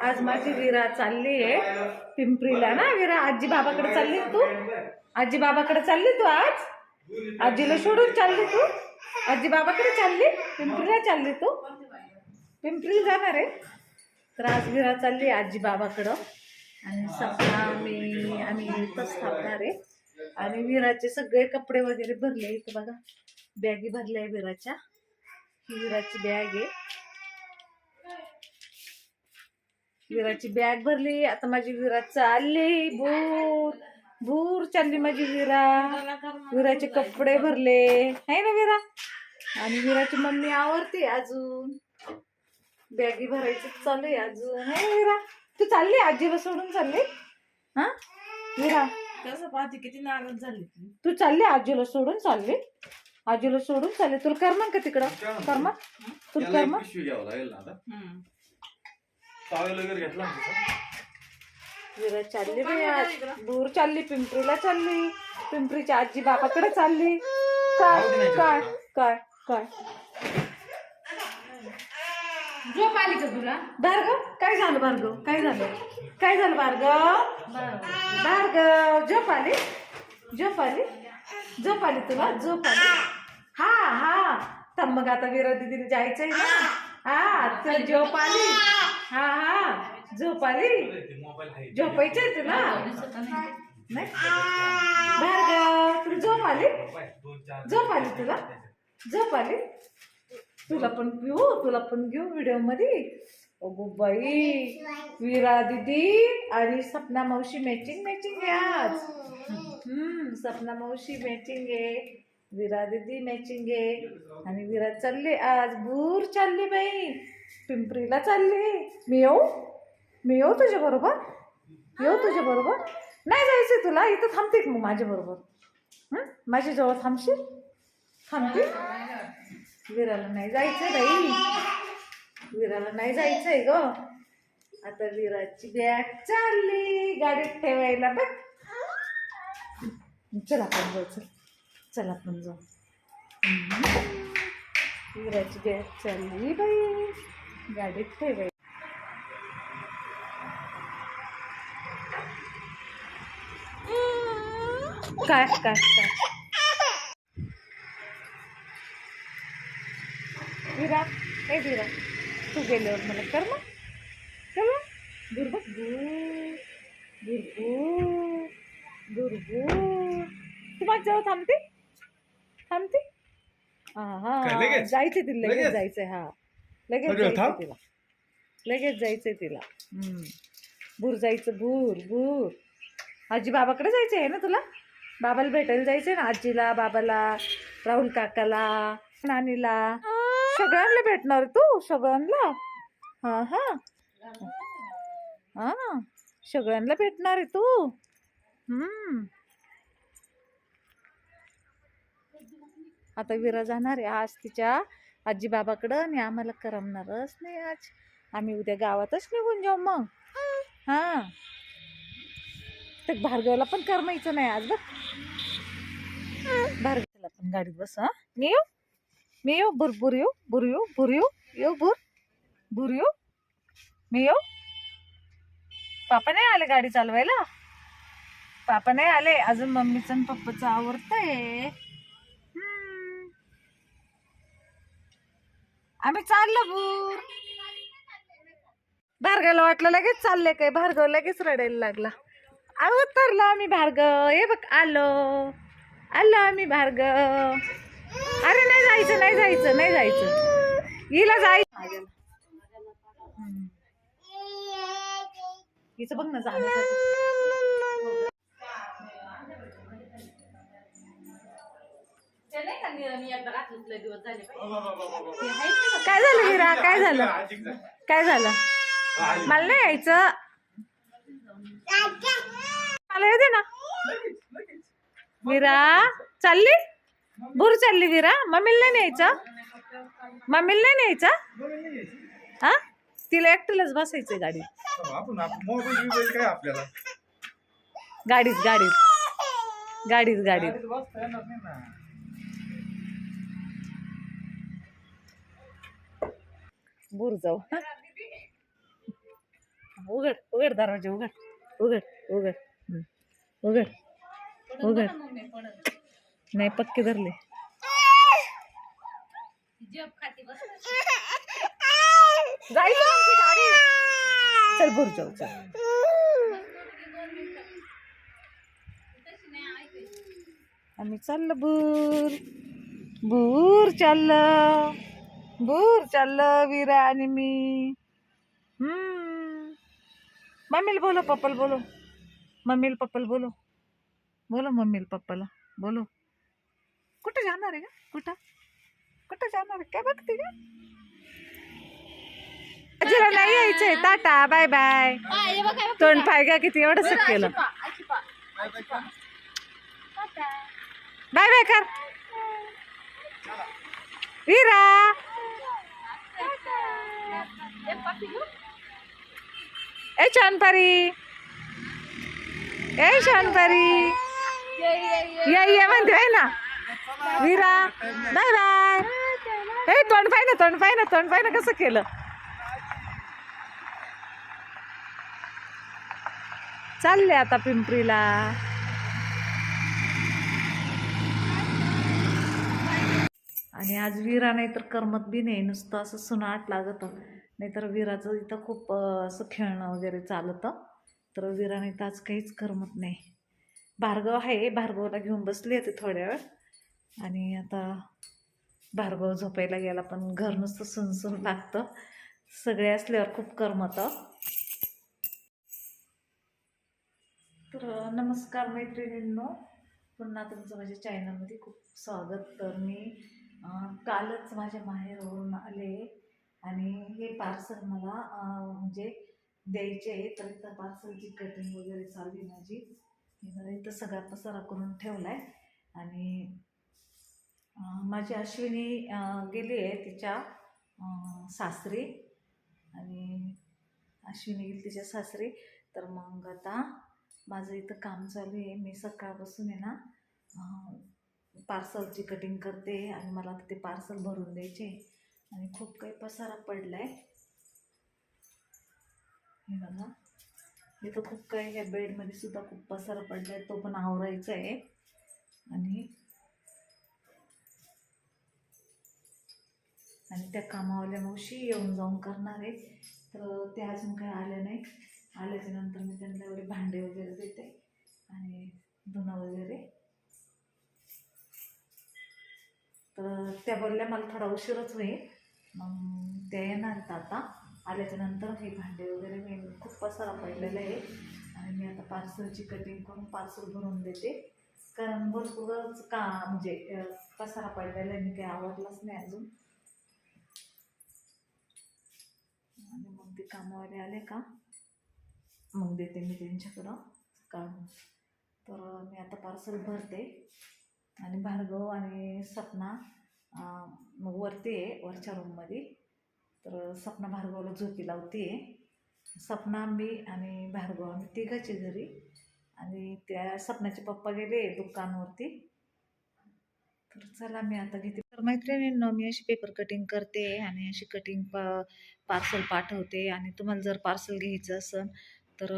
आज माझी विरा चालली आहे पिंपरीला ना विरा आजी बाबाकडे चालली तू? आजी बाबाकडे चालली तू आज? आजीला सोडून चालली तू? आजी बाबाकडे चालली? पिंपरीला चालली तू? पिंपरीला जाणार आहे. तर आज विरा चालली आहे आजी बाबाकडं. आणि सपना मी आम्ही इथंच थांबणार आहे. आणि विराचे सगळे कपडे वगैरे भरले इथं बघा. बॅगी भरल्या आहे विराच्या. ही विराची बॅग आहे. विराची बॅग भरली. आता माझी विरा चालली. भूर भूर चालली माझी विरा. विराचे कपडे भरले. आहे ना विरा? आणि विराची मम्मी आवडते अजून. बॅगी भरायची चालू आहे अजून. आहे विरा? तू चालली? आजीला सोडून चालली? हा? विरा? कसं पाहते किती नाराज झाली ती. चालली? आजीला सोडून चालली? आजीला सोडून चालली. तुला करमन का तिकडं? करमन. तुला करमन? वगैरे घेतला? विरा चालली बाई आज. दूर चालली पिंपरीला चालली. पिंपरीच्या आजी बाबाकडे चालली. काय काय काय काय? झोप आली का तुला? भार्गव काय झालं भार्गव? काय झालं? काय झालं भार्गव? भार्गव. झोप आली? झोप आली? झोप आली तुला? झोप आली? हा हा. तर मग आता विरा दिदीला जायचंय ना. हा तुला झोप आली. हा हा. झोप आली आहे तुला? नाही. भार्गव तुला झोप आली झोप आली तुला? झोप आली तुला पण घेऊ तुला पण घेऊ व्हिडिओमध्ये अगो बाई विरा दिदी आणि सपना मावशी मॅचिंग मॅचिंग आहे आज. हम्म सपना मावशी मॅचिंग आहे विरा दिदी मॅचिंग आहे. आणि विरा चालली आज भूर चालली बाई. पिंपरीला चालली. मी येऊ? मी येऊ तुझ्या बरोबर? येऊ तुझ्या बरोबर? नाही जायचं तुला इथं थांबते मग माझ्या बरोबर? माझ्या जवळ थांबशील? थांबते? विराला नाही जायचं बाई. विराला नाही जायचंय ग. आता विराची बॅग चालली. गाडीत ठेवायला बघ. चला आपण जाऊ चल. चल आपण जाऊ. विराची बॅग चालली बाई. गाडीत ठेवाय काय काय काय? विरा ए विरा तू गेल्यावर मला कर मग. दुर्बू दुर्बू तू थांबते? थांबते? हा हा? जायचंय तिला? जायचंय हा. लगेच थांब? तिला. लगेच जायचंय तिला. हम्म. भूर जायचं भूर भूर. आजी बाबाकडे जायचं आहे ना तुला? बाबाला भेटायला जायचंय ना आजीला बाबाला राहुल काकाला नानीला. सगळ्यांना भेटणार तू सगळ्यांना. हा हा. हा सगळ्यांना भेटणार आहे तू. हम्म. आता विरा जाणार आहे आज तिच्या आजी बाबाकडं आणि आम्हाला करमणारच नाही आज. आम्ही उद्या गावातच निघून जाऊ मग. हा. तर भार्गवला पण करमायचं नाही आज बघ. भार्गवला पण गाडीत बस हा. मी येऊ? मी येऊ? बुर बुर येऊ? बुर येऊ? बुर येऊ? येऊ बुर बुर येऊ? मी येऊ? पापा नाही आले गाडी चालवायला? पापा नाही आले? अजून मम्मीचं आणि पप्पाचं आवडतंय आम्ही चाललो बुर भार्गवला वाटलं लगेच चालले काय? भार्गव लगेच रडायला लागला. अहो उतरलो आम्ही भार्गव. हे बघ आलो. आलो आम्ही भार्गव. अरे नाही जायचं नाही जायचं नाही जायचं. हिला जायचं. हिचं बघ ना जाण्यासाठी. काय झालं हिरा? काय झालं? काय झालं? मला नाही यायचं. मला येऊ दे ना. विरा चालली? बुर चालली विरा मम्मीला नाही न्यायचं मम्मीला नाही न्यायचं हा? तिला एकटीलाच बसायचंय गाडीत. आपण मोबाईल बिबाईल काय आपल्याला? गाडीत गाडीत. गाडीत गाडीत. गाडीत बसता येणार नाही ना. बुर जाऊ. उघड उघड दरवाजे उघड उघड उघड. उघड उघड. नाही पक्के धरले. चल भूर जाऊ चल. आम्ही चाललं बूर. बूर चाललं. बूर चाललं विरा आणि मी. हम्म. मम्मीला बोलो पप्पाला बोलो मम्मीला पप्पाला बोलो बोलो मम्मीला पप्पाला. बोलो कुठं जाणार आहे का कुठं? कुठं जाणार आहे? काय बघते का आजीला नाही यायचंय. Tata bye bye. तोंड पाय का किती एवढंच केलं बाय बाय कर. विरा. ए शानपरी ए शानपरी ये ये म्हणते आहे ना? विरा. Bye bye. ए तोंड पाय ना तोंड पाय ना तोंड पाय ना कसं केलं? चालले आता पिंपरीला. आणि आज विरा नाही तर करमत बी नाही नुसतं असं सुनाट लागतं. नाहीतर विराचं इथं खूप असं खेळणं वगैरे चालतं. तर विराने तर आज काहीच करमत नाही. भार्गव आहे भार्गवला घेऊन बसली होते थोड्या वेळ. आणि आता भार्गव झोपायला गेला पण घर नुसतं सुनसून लागतं. सगळे असल्यावर खूप करमतं. तर नमस्कार मैत्रिणींनो. पुन्हा तुमचं माझ्या चॅनलमध्ये खूप स्वागत. तर मी कालच माझ्या माहेरवरून आले. आणि हे पार्सल मला म्हणजे द्यायचे आहे तर इथं पार्सलची कटिंग वगैरे चालू आहे माझी. मी इथं सगळा पसारा करून ठेवला आहे आणि माझी अश्विनी गेली आहे तिच्या सासरी. आणि अश्विनी गेली तिच्या सासरी. तर मग आता माझं इथं काम चालू आहे. मी सकाळपासून आहे ना पार्सलची कटिंग करते आणि मला आता ते पार्सल भरून द्यायचे आणि खूप काही पसारा पडला आहे हे बघा. इथं खूप काही ह्या बेडमध्ये सुद्धा खूप पसारा पडला आहे तो पण आवरायचा आहे. आणि आणि त्या कामावाल्या मावशी येऊन जाऊन करणार आहे. तर ते अजून काही आले नाही. आल्याच्यानंतर मी त्यांना एवढे भांडे वगैरे देते आणि धुणं वगैरे. तर त्या बोलल्या मला थोडा उशीरच होईल. मग ते येणार आता आल्याच्यानंतर हे भांडे वगैरे मी खूप पसारा पडलेलं आहे. आणि मी आता पार्सलची कटिंग करून पार्सल भरून देते. कारण भरपूरच का म्हणजे पसारा पडलेला आहे. मी काही आवडलाच नाही अजून. आणि मग ते कामवाले आले का? मग देते मी त्यांच्याकडं. काढून तर मी आता पार्सल भरते. आणि भार्गव आणि सपना मग वरती आहे वरच्या रूममध्ये तर सपना भार्गवला झोपी लावते. सपना मी आणि भार्गव आम्ही तिघाची घरी. आणि त्या सपनाचे पप्पा गेले दुकानवरती. तर चला मी आता घेते. तर मैत्रिणींनो मी अशी पेपर कटिंग करते आणि अशी कटिंग पा पार्सल पाठवते. आणि तुम्हाला जर पार्सल घ्यायचं असेल तर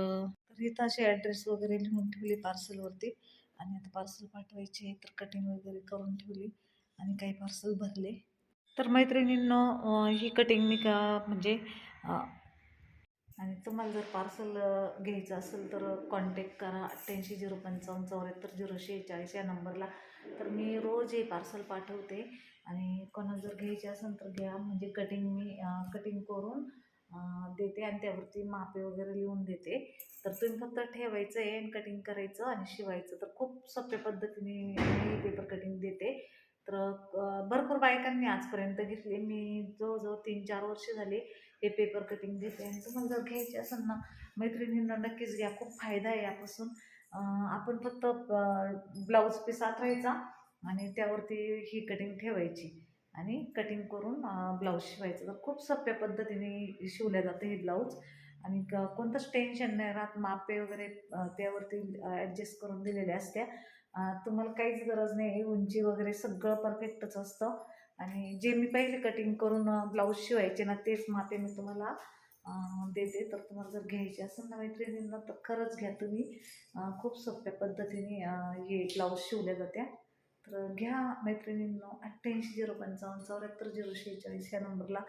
तर इथं असे ॲड्रेस वगैरे लिहून ठेवली पार्सलवरती आणि आता पार्सल पाठवायचे तर कटिंग वगैरे करून ठेवली. आणि काही पार्सल भरले. तर मैत्रिणींनो ही कटिंग मी का म्हणजे आणि तुम्हाला जर पार्सल घ्यायचं असेल तर कॉन्टॅक्ट करा. अठ्ठ्याऐंशी झिरो पंचावन्न चौऱ्याहत्तर झिरो शेहेचाळीस या नंबरला. तर मी रोज हे पार्सल पाठवते. आणि कोणाला जर घ्यायचे असेल तर घ्या. म्हणजे कटिंग मी कटिंग करून देते आणि त्यावरती मापे वगैरे लिहून देते. तर तुम्ही फक्त ठेवायचं आहे आणि कटिंग करायचं आणि शिवायचं. तर खूप सोप्या पद्धतीने मी पेपर कटिंग देते. तर भरपूर बायकांनी आजपर्यंत घेतले. मी जवळजवळ तीन चार वर्ष झाली हे पेपर कटिंग देते आणि तुम्हाला जर घ्यायचे असेल ना मैत्रिणींना नक्कीच घ्या. खूप फायदा आहे यापासून. आपण फक्त ब्लाऊज पीस आथरायचा आणि त्यावरती ही कटिंग ठेवायची आणि कटिंग करून ब्लाऊज शिवायचं. तर खूप सोप्या पद्धतीने शिवल्या जातं हे ब्लाऊज आणि क कोणतंच टेन्शन नाही. राहत मापे वगैरे त्यावरती ॲडजस्ट करून दिलेल्या असत्या. तुम्हाला काहीच गरज नाही. उंची वगैरे सगळं परफेक्टच असतं. आणि जे मी पहिले कटिंग करून ब्लाऊज शिवायचे ना तेच मापे मी तुम्हाला देते. तर तुम्हाला जर घ्यायची असेल ना मैत्रिणींना तर खरंच घ्या तुम्ही. खूप सोप्या पद्धतीने हे ब्लाऊज शिवल्या जात्या. तर घ्या मैत्रिणींना अठ्ठ्याऐंशी झिरो पंचावन्न चौऱ्याहत्तर झिरो शेहेचाळीस या नंबरला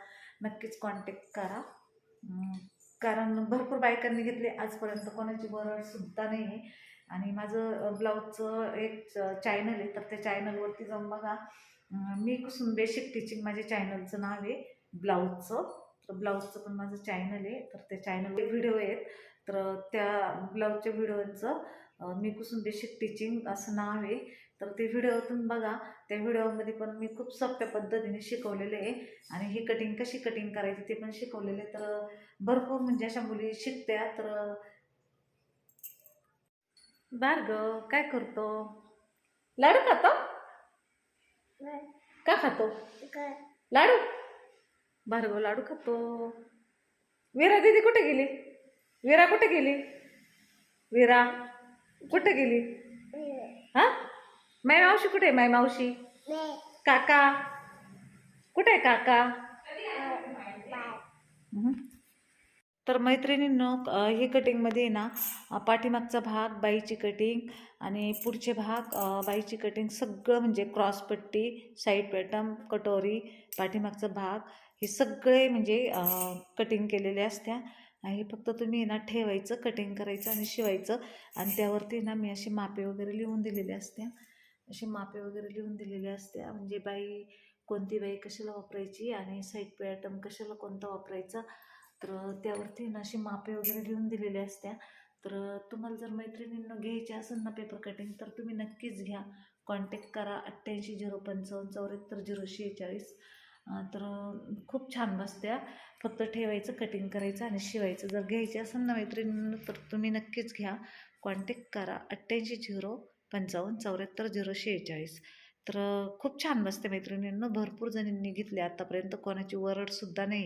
नक्कीच कॉन्टॅक्ट करा. कारण भरपूर बायकांनी घेतले. आजपर्यंत कोणाची बरडसुद्धा नाही आहे आणि माझं ब्लाऊजचं एक चॅनल आहे तर त्या चॅनलवरती जाऊन बघा. मी कुसुम बेसिक टीचिंग माझ्या चॅनलचं नाव आहे ब्लाऊजचं. तर ब्लाऊजचं पण माझं चॅनल आहे तर त्या चॅनलवर व्हिडिओ आहेत. तर त्या ब्लाऊजच्या व्हिडिओचं मी कुसुम बेसिक टीचिंग असं नाव आहे. तर ते व्हिडिओतून बघा. त्या व्हिडिओमध्ये पण मी खूप सोप्या पद्धतीने शिकवलेले आहे. आणि ही कटिंग कशी कटिंग करायची ते पण शिकवलेले आहे. तर भरपूर म्हणजे अशा मुली शिकत्या. तर भार्गव काय करतो? लाडू खातो. का खातो? लाडू. भार्गव लाडू खातो. वीरा दीदी कुठे गेली? वीरा कुठे गेली? वीरा कुठे गेली? हा? माय मावशी कुठे आहे? माय मावशी? काका? कुठे आहे काका. तर मैत्रिणींनो हे कटिंगमध्ये आहे ना पाठीमागचा भाग बाईची कटिंग आणि पुढचे भाग बाईची कटिंग सगळं म्हणजे क्रॉसपट्टी साईड पॅटम कटोरी पाठीमागचा भाग हे सगळे म्हणजे कटिंग केलेले असत्या. आणि हे फक्त तुम्ही आहे ना ठेवायचं कटिंग करायचं आणि शिवायचं. आणि त्यावरती ना मी असे मापे वगैरे लिहून दिलेले असत्या. असे मापे वगैरे लिहून दिलेले असत्या. म्हणजे बाई कोणती बाई कशाला वापरायची आणि साईड पॅटम कशाला कोणता वापरायचा तर त्यावरती ना अशी मापे वगैरे लिहून दिलेली असत्या. तर तुम्हाला जर मैत्रिणींना घ्यायचे असेल ना पेपर कटिंग तर तुम्ही नक्कीच घ्या. कॉन्टॅक्ट करा अठ्ठ्याऐंशी झिरो पंचावन्न चौऱ्याहत्तर झिरो शेहेचाळीस. तर खूप छान बसत्या. फक्त ठेवायचं कटिंग करायचं आणि शिवायचं. जर घ्यायचे असेल ना मैत्रिणींना तर तुम्ही नक्कीच घ्या. कॉन्टॅक्ट करा अठ्ठ्याऐंशी झिरो पंचावन्न चौऱ्याहत्तर झिरो शेहेचाळीस. तर खूप छान बसते मैत्रिणींना. भरपूर जणींनी घेतले आतापर्यंत कोणाची वरडसुद्धा नाही.